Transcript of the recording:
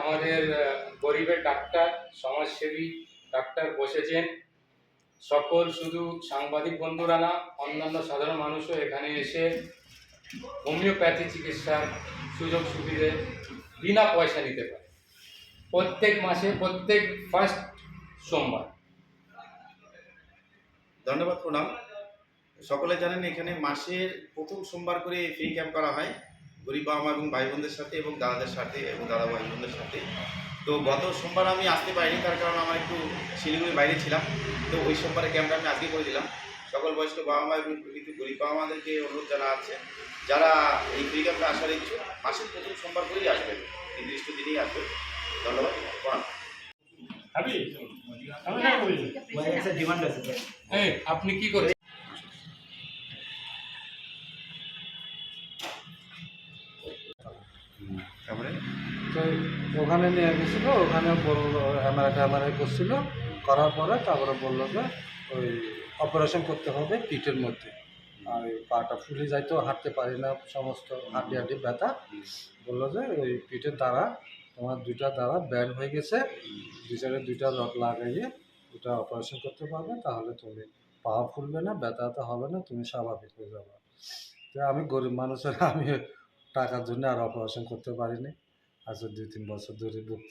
আমাদের গরিবের ডাক্তার, সমাজসেবী ডাক্তার বসেছেন। সকল শুধু সাংবাদিক বন্ধুরা না, অন্যান্য সাধারণ মানুষও এখানে এসে হোমিওপ্যাথি চিকিৎসার সুযোগ সুবিধে বিনা পয়সা নিতে পারে। প্রত্যেক মাসে, প্রত্যেক ফার্স্ট সোমবার। ধন্যবাদ প্রণাম। সকলে জানেন এখানে মাসের প্রথম সোমবার করে ফ্রি ক্যাম্প করা হয়। গরিব বাবা মা এবং ভাই বোনদের সাথে এবং দাদাদের সাথে এবং দাদা ভাই বোনদের সাথে। তো গত সোমবার আমি আসতে পারিনি তার কারণ আমার একটু শিলিগুড়ির বাইরে ছিলাম। তো ওই সোমবারে ক্যাম্পটা আমি আজকে করে দিলাম। সকল বয়স্ক বাবা মা এবং প্রকৃত গরিব বাবা মাদেরকে অনুরোধ জানা আছে যারা এই ফ্রি ক্যাম্পে আসার ইচ্ছুক মাসের প্রথম সোমবার করেই আসবেন নির্দিষ্ট দিনেই আসবেন। ধন্যবাদ প্রণাম। ডিমান্ড আছে স্যার আপনি কি করছেন? তো ওখানে নিয়ে গেছিল, ওখানে এমআরআই ট্যামারাই করছিল, করার পরে তারপরে বলল যে ওই অপারেশন করতে হবে পিঠের মধ্যে। আর ওই পাটা ফুলে যাইতো হাঁটতে পারি না, সমস্ত হাড্ডি হাড্ডি ব্যথা। বলল যে ওই পিঠের দ্বারা, তোমার দুইটা দ্বারা ব্যান হয়ে গেছে দুইটারে দুইটা রড লাগাইয়ে ওটা অপারেশন করতে পারবে, তাহলে তুমি পা ফুলবে না, ব্যথা ব্যথা হবে না, তুমি স্বাভাবিক হয়ে যাবে। তো আমি গরিব মানুষের, আমি টাকার জন্য আর অপারেশন করতে পারিনি। আজ দুই তিন বছর ধরে ভুগতে